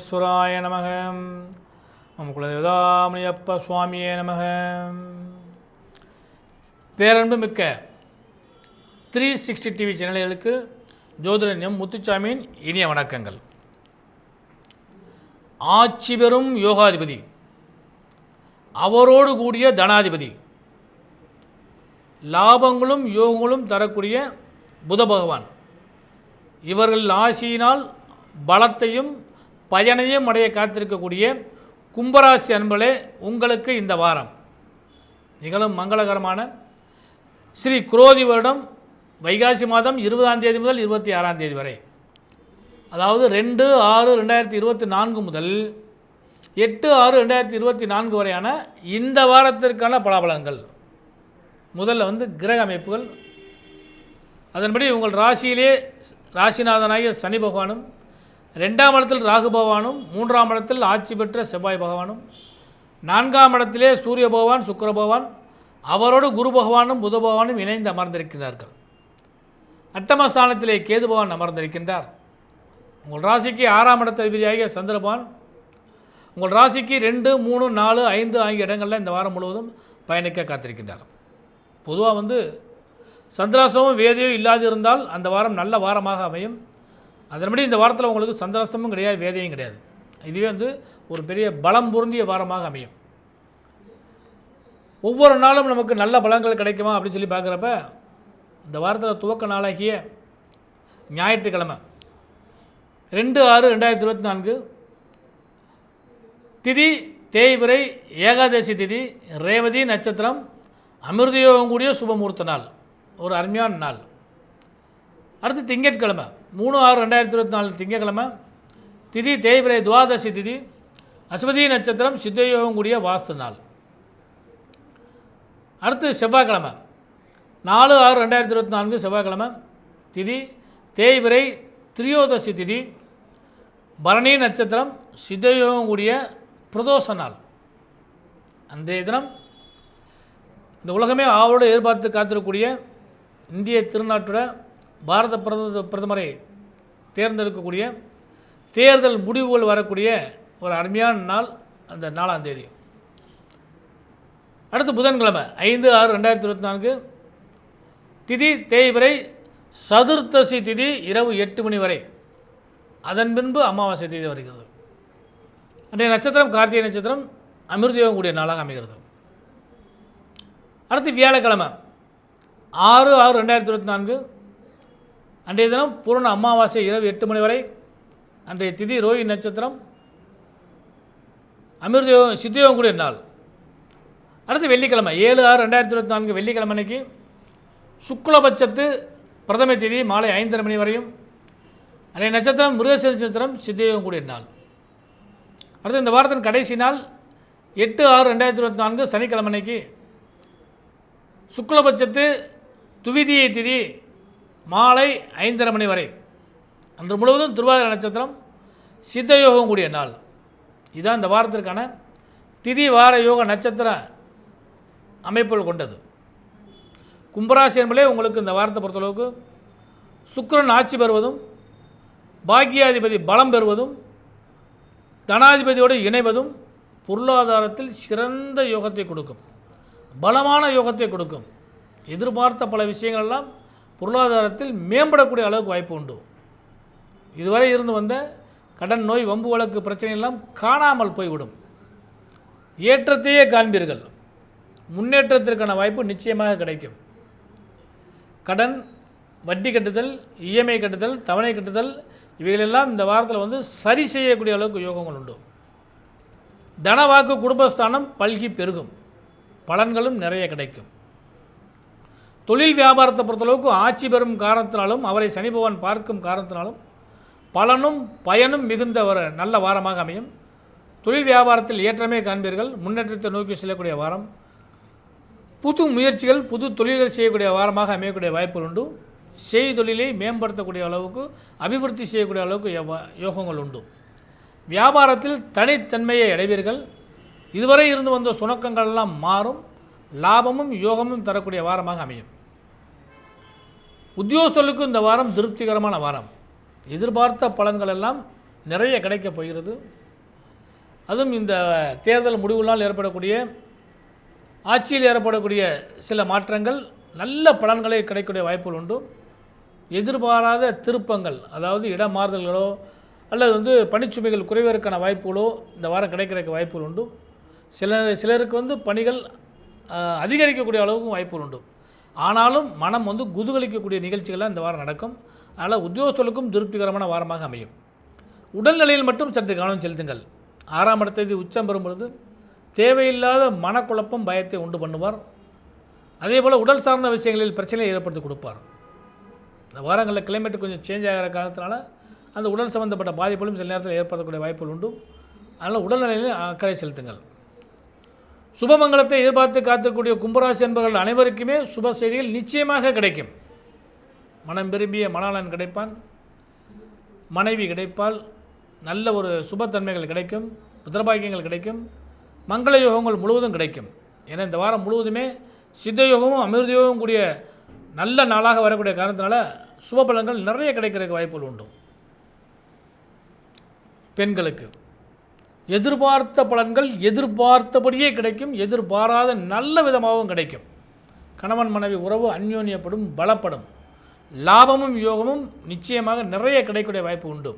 விக்னேஸ்வராய நமக. மம குலதேவதாமணியப்ப சுவாமியே நமக. பேரன்பு மிக்க த்ரீ சிக்ஸ்டி டிவி சேனல்களுக்கு ஜோதிடன்யம் முத்துச்சாமியின் இனிய வணக்கங்கள். ஆட்சி பெறும் யோகாதிபதி அவரோடு கூடிய தனாதிபதி லாபங்களும் யோகங்களும் தரக்கூடிய புத பகவான். இவர்கள் ஆசியினால் பலத்தையும் பயனையும் அடைய காத்திருக்கக்கூடிய கும்பராசி அன்பளே உங்களுக்கு இந்த வாரம் நிகழும் மங்களகரமான ஸ்ரீ குரோதி வருடம் வைகாசி மாதம் இருபதாம் தேதி முதல் இருபத்தி ஆறாம் தேதி வரை. அதாவது ரெண்டு ஆறு ரெண்டாயிரத்தி இருபத்தி நான்கு முதல் எட்டு ஆறு ரெண்டாயிரத்தி இருபத்தி நான்கு வரையான இந்த வாரத்திற்கான பலாபலன்கள். முதல்ல வந்து கிரக அமைப்புகள். அதன்படி உங்கள் ராசியிலே ராசிநாதனாகிய சனி பகவானும் ரெண்டாம் இடத்தில் ராகு பகவானும் மூன்றாம் இடத்தில் ஆட்சி பெற்ற செவ்வாய் பகவானும் நான்காம் இடத்திலே சூரிய பகவான் சுக்கர பகவான் அவரோடு குரு பகவானும் புத பகவானும் இணைந்து அமர்ந்திருக்கிறார்கள். அட்டமஸ்தானத்திலே கேது பகவான் அமர்ந்திருக்கின்றார். உங்கள் ராசிக்கு ஆறாம் இடத்த அதிபதியாகிய சந்திரபான் உங்கள் ராசிக்கு ரெண்டு மூணு நாலு ஐந்து ஆகிய இடங்களில் இந்த வாரம் முழுவதும் பயணிக்க காத்திருக்கின்றார். பொதுவாக வந்து சந்திராசமும் வேதியும் இல்லாது இருந்தால் அந்த வாரம் நல்ல வாரமாக அமையும். அதன்படி இந்த வாரத்தில் உங்களுக்கு சந்திராசமும் கிடையாது வேதையும் கிடையாது. இதுவே வந்து ஒரு பெரிய பலம் பொருந்திய வாரமாக அமையும். ஒவ்வொரு நாளும் நமக்கு நல்ல பலங்கள் கிடைக்குமா அப்படின்னு சொல்லி பார்க்குறப்ப இந்த வாரத்தில் துவக்க நாளாகிய ஞாயிற்றுக்கிழமை ரெண்டு ஆறு ரெண்டாயிரத்தி இருபத்தி நான்கு திதி தேய்பிரை ஏகாதசி திதி ரேவதி நட்சத்திரம் அமிர்தயோகம் கூடிய சுபமூர்த்த நாள் ஒரு அருமையான நாள். அடுத்து திங்கட்கிழமை மூணு ஆறு ரெண்டாயிரத்தி இருபத்தி நாலு திங்கக்கிழமை திதி தேய்பிரை துவாதசி திதி அஸ்வதி நட்சத்திரம் சித்தயோகம் கூடிய வாஸ்து நாள். அடுத்து செவ்வாய்க்கிழமை நாலு ஆறு ரெண்டாயிரத்தி இருபத்தி நான்கு செவ்வாய்க்கிழமை திதி தேய்பிரை திரியோதசி திதி பரணி நட்சத்திரம் சித்தயோகம் கூடிய பிரதோஷ நாள். அன்றைய தினம் இந்த உலகமே ஆவலோடு எதிர்பார்த்து காத்திருக்கக்கூடிய இந்திய திருநாட்டோட பாரத பிரத பிரதமரை தேர்ந்தெடுக்கக்கூடிய தேர்தல் முடிவுகள் வரக்கூடிய ஒரு அருமையான நாள் அந்த நாலாம் தேதி. அடுத்து புதன்கிழமை ஐந்து ஆறு ரெண்டாயிரத்தி இருபத்தி நான்கு. திதி தேய்பிரை சதுர்த்தசி திதி இரவு எட்டு மணி வரை. அதன் பின்பு அமாவாசை தேதி வருகிறது. அன்றைய நட்சத்திரம் கார்த்திகை நட்சத்திரம் அமிர்தயோகம் கூடிய நாளாக அமைகிறது. அடுத்து வியாழக்கிழமை ஆறு ஆறு ரெண்டாயிரத்தி இருபத்தி நான்கு. அன்றைய தினம் பூரண அமாவாசை இரவு எட்டு மணி வரை அன்றைய திதி ரோஹி நட்சத்திரம் அமிர்தயோகம் சித்தயோகம் கூடிய நாள். அடுத்து வெள்ளிக்கிழமை ஏழு ஆறு ரெண்டாயிரத்தி இருபத்தி நான்கு வெள்ளிக்கிழமை அன்னைக்கு சுக்லபட்சத்து பிரதம தேதி மாலை ஐந்தரை மணி வரையும். அன்றைய நட்சத்திரம் மிருகசீர நட்சத்திரம் சித்தயோகம் கூடிய நாள். அடுத்து இந்த வாரத்தின் கடைசி நாள் எட்டு ஆறு ரெண்டாயிரத்தி இருபத்தி நான்கு சனிக்கிழமை அன்னைக்கு சுக்லபட்சத்து துவிதியை திதி மாலை ஐந்தரை மணி வரை. அன்று முழுவதும் திருவாதிரை நட்சத்திரம் சித்தயோகம் கூடிய நாள். இதுதான் இந்த வாரத்திற்கான திதி வார யோக நட்சத்திர அமைப்புகள் கொண்டது. கும்பராசி என்பதே உங்களுக்கு இந்த வாரத்தை பொறுத்தளவுக்கு சுக்கரன் ஆட்சி பெறுவதும் பாக்கியாதிபதி பலம் பெறுவதும் தனாதிபதியோடு இணைவதும் பொருளாதாரத்தில் சிறந்த யோகத்தை கொடுக்கும். பலமான யோகத்தை கொடுக்கும். எதிர்பார்த்த பல விஷயங்கள் எல்லாம் பொருளாதாரத்தில் மேம்படக்கூடிய அளவுக்கு வாய்ப்பு உண்டு. இதுவரை இருந்து வந்த கடன் நோய் வம்பு வழக்கு பிரச்சனையெல்லாம் காணாமல் போய்விடும். ஏற்றத்தையே காண்பீர்கள். முன்னேற்றத்திற்கான வாய்ப்பு நிச்சயமாக கிடைக்கும். கடன் வட்டி கட்டுதல் இஎம்ஐ கட்டுதல் தவணை கட்டுதல் இவைகளெல்லாம் இந்த வாரத்தில் வந்து சரி செய்யக்கூடிய அளவுக்கு யோகங்கள் உண்டு. தனவாக்கு குடும்பஸ்தானம் பல்கி பெருகும். பலன்களும் நிறைய கிடைக்கும். தொழில் வியாபாரத்தை பொறுத்தளவுக்கு ஆட்சி பெறும் காரணத்தினாலும் அவரை சனி பகவான் பார்க்கும் காரணத்தினாலும் பலனும் பயனும் மிகுந்த ஒரு நல்ல வாரமாக அமையும். தொழில் வியாபாரத்தில் ஏற்றமே காண்பீர்கள். முன்னேற்றத்தை நோக்கி செல்லக்கூடிய வாரம். புது முயற்சிகள் புது தொழில்கள் செய்யக்கூடிய வாரமாக அமையக்கூடிய வாய்ப்புகள் உண்டு. செய் தொழிலை மேம்படுத்தக்கூடிய அளவுக்கு அபிவிருத்தி செய்யக்கூடிய அளவுக்கு யோகங்கள் உண்டு. வியாபாரத்தில் தனித்தன்மையை அடைவீர்கள். இதுவரை இருந்து வந்த சுணக்கங்கள் எல்லாம் மாறும். லாபமும் யோகமும் தரக்கூடிய வாரமாக அமையும். உத்தியோகஸ்தர்களுக்கு இந்த வாரம் திருப்திகரமான வாரம். எதிர்பார்த்த பலன்கள் எல்லாம் நிறைய கிடைக்கப் போகிறது. அதுவும் இந்த தேர்தல் முடிவுனால் ஏற்படக்கூடிய ஆட்சியில் ஏற்படக்கூடிய சில மாற்றங்கள் நல்ல பலன்களை கிடைக்கக்கூடிய வாய்ப்புகள் உண்டு. எதிர்பாராத திருப்பங்கள் அதாவது இடமாறுதல்களோ அல்லது வந்து பணிச்சுமைகள் குறைவதற்கான வாய்ப்புகளோ இந்த வாரம் கிடைக்கிறதுக்கு வாய்ப்புகள் உண்டு. சில சிலருக்கு வந்து பணிகள் அதிகரிக்கக்கூடிய அளவுக்கும் வாய்ப்புகள் உண்டு. ஆனாலும் மனம் வந்து குதுகலிக்கக்கூடிய நிகழ்ச்சிகள்லாம் இந்த வாரம் நடக்கும். அதனால் உத்தியோகஸ்தர்களுக்கும் திருப்திகரமான வாரமாக அமையும். உடல்நிலையில் மட்டும் சற்று கவனம் செலுத்துங்கள். ஆறாம் இடத்தை உச்சம் பெறும் பொழுது தேவையில்லாத மனக்குழப்பம் பயத்தை உண்டு பண்ணுவார். அதே போல் உடல் சார்ந்த விஷயங்களில் பிரச்சனையை ஏற்படுத்தி கொடுப்பார். இந்த வாரங்களில் கிளைமேட் கொஞ்சம் சேஞ்ச் ஆகிற காலத்தினால அந்த உடல் சம்மந்தப்பட்ட பாதிப்புகளும் சில நேரத்தில் ஏற்படக்கூடிய வாய்ப்புகள் உண்டு. அதனால் உடல்நிலையில் அக்கறை செலுத்துங்கள். சுபமங்கலத்தை எதிர்பார்த்து காத்திருக்கக்கூடிய கும்பராசி என்பவர்கள் அனைவருக்குமே சுப செய்திகள் நிச்சயமாக கிடைக்கும். மனம் விரும்பிய மணாளன் கிடைப்பான். மனைவி கிடைப்பால் நல்ல ஒரு சுபத்தன்மைகள் கிடைக்கும். புத்திரபாக்கியங்கள் கிடைக்கும். மங்கள யோகங்கள் முழுவதும் கிடைக்கும். ஏன்னா இந்த வாரம் முழுவதுமே சித்த யோகமும் அமிர்த யோகமும் கூடிய நல்ல நாளாக வரக்கூடிய காரணத்தினால சுப பலன்கள் நிறைய கிடைக்கிறதுக்கு வாய்ப்புகள் உண்டு. பெண்களுக்கு. எதிர்பார்த்த பலன்கள் எதிர்பார்த்தபடியே கிடைக்கும் எதிர்பாராத நல்ல விதமாகவும் கிடைக்கும். கணவன் மனைவி உறவு அந்யோன்யப்படும் பலப்படும். லாபமும் யோகமும் நிச்சயமாக நிறைய கிடைக்கக்கூடிய வாய்ப்பு உண்டு.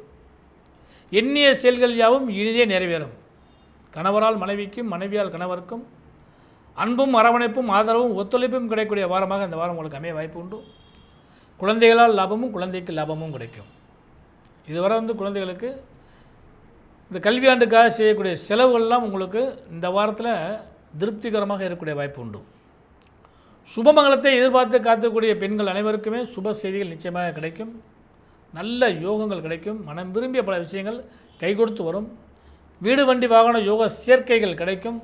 எண்ணிய செயல்கள் யாவும் இனிதே நிறைவேறும். கணவரால் மனைவிக்கும் மனைவியால் கணவருக்கும் அன்பும் அரவணைப்பும் ஆதரவும் ஒத்துழைப்பும் கிடைக்கக்கூடிய வாரமாக இந்த வாரம் உங்களுக்கு அமைய வாய்ப்பு உண்டு. குழந்தைகளால் லாபமும் குழந்தைக்கு லாபமும் கிடைக்கும். இதுவரை வந்து குழந்தைகளுக்கு இந்த கல்வியாண்டுக்காக செய்யக்கூடிய செலவுகள்லாம் உங்களுக்கு இந்த வாரத்தில் திருப்திகரமாக இருக்கக்கூடிய வாய்ப்பு உண்டு. சுபமங்கலத்தை எதிர்பார்த்து காத்தக்கூடிய பெண்கள் அனைவருக்குமே சுப செய்திகள் நிச்சயமாக கிடைக்கும். நல்ல யோகங்கள் கிடைக்கும். மனம் விரும்பிய பல விஷயங்கள் கை கொடுத்து வரும். வீடு வண்டி வாகன யோக சேர்க்கைகள் கிடைக்கும்.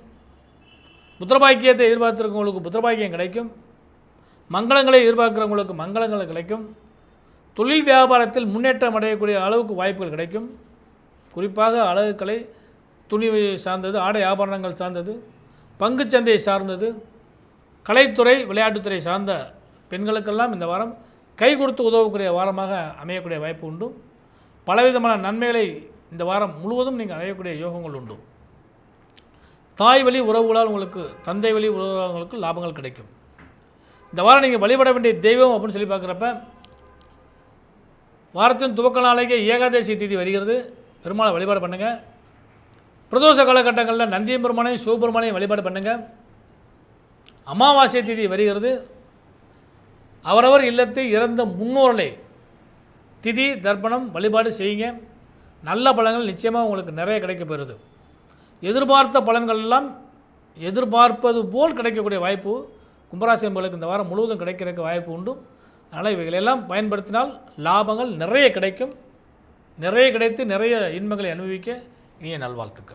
புத்திரபாக்கியத்தை எதிர்பார்த்துருக்கவங்களுக்கு புத்திரபாக்கியம் கிடைக்கும். மங்களங்களை எதிர்பார்க்குறவங்களுக்கு மங்களங்கள் கிடைக்கும். தொழில் வியாபாரத்தில் முன்னேற்றம் அடையக்கூடிய அளவுக்கு வாய்ப்புகள் கிடைக்கும். குறிப்பாக அழகுக்கலை துணி சார்ந்தது ஆடை ஆபரணங்கள் சார்ந்தது பங்குச்சந்தையை சார்ந்தது கலைத்துறை விளையாட்டுத்துறை சார்ந்த பெண்களுக்கெல்லாம் இந்த வாரம் கை கொடுத்து உதவக்கூடிய வாரமாக அமையக்கூடிய வாய்ப்பு உண்டு. பலவிதமான நன்மைகளை இந்த வாரம் முழுவதும் நீங்கள் அடையக்கூடிய யோகங்கள் உண்டு. தாய் வழி உறவுகளால் உங்களுக்கு தந்தை வழி உறவுகளுக்கு லாபங்கள் கிடைக்கும். இந்த வாரம் நீங்கள் வழிபட வேண்டிய தெய்வம் அப்படின்னு சொல்லி பார்க்குறப்ப வாரத்தின் துவக்க நாளைக்கே ஏகாதசி திதி வருகிறது. பெருமாளை வழிபாடு பண்ணுங்கள் பிரதோஷ காலகட்டங்களில் நந்தியம் பெருமானையும் சிவபெருமானையும் வழிபாடு பண்ணுங்கள் அமாவாசை திதி வருகிறது. அவரவர் இல்லத்தில் இறந்த முன்னோர்களை திதி தர்ப்பணம் வழிபாடு செய்யுங்க. நல்ல பலன்கள் நிச்சயமாக உங்களுக்கு நிறைய கிடைக்க பெறுது எதிர்பார்த்த பலன்கள் எல்லாம் எதிர்பார்ப்பது போல் கிடைக்கக்கூடிய வாய்ப்பு கும்பராசி என்பவர்களுக்கு இந்த வாரம் முழுவதும் கிடைக்கிறதுக்கு வாய்ப்பு உண்டு. அதனால் இவைகளெல்லாம் பயன்படுத்தினால் லாபங்கள் நிறைய கிடைக்கும். நிறைய கிடைத்து நிறைய இன்பங்களை அனுபவிக்க இனிய நல்வாழ்த்துக்கள்.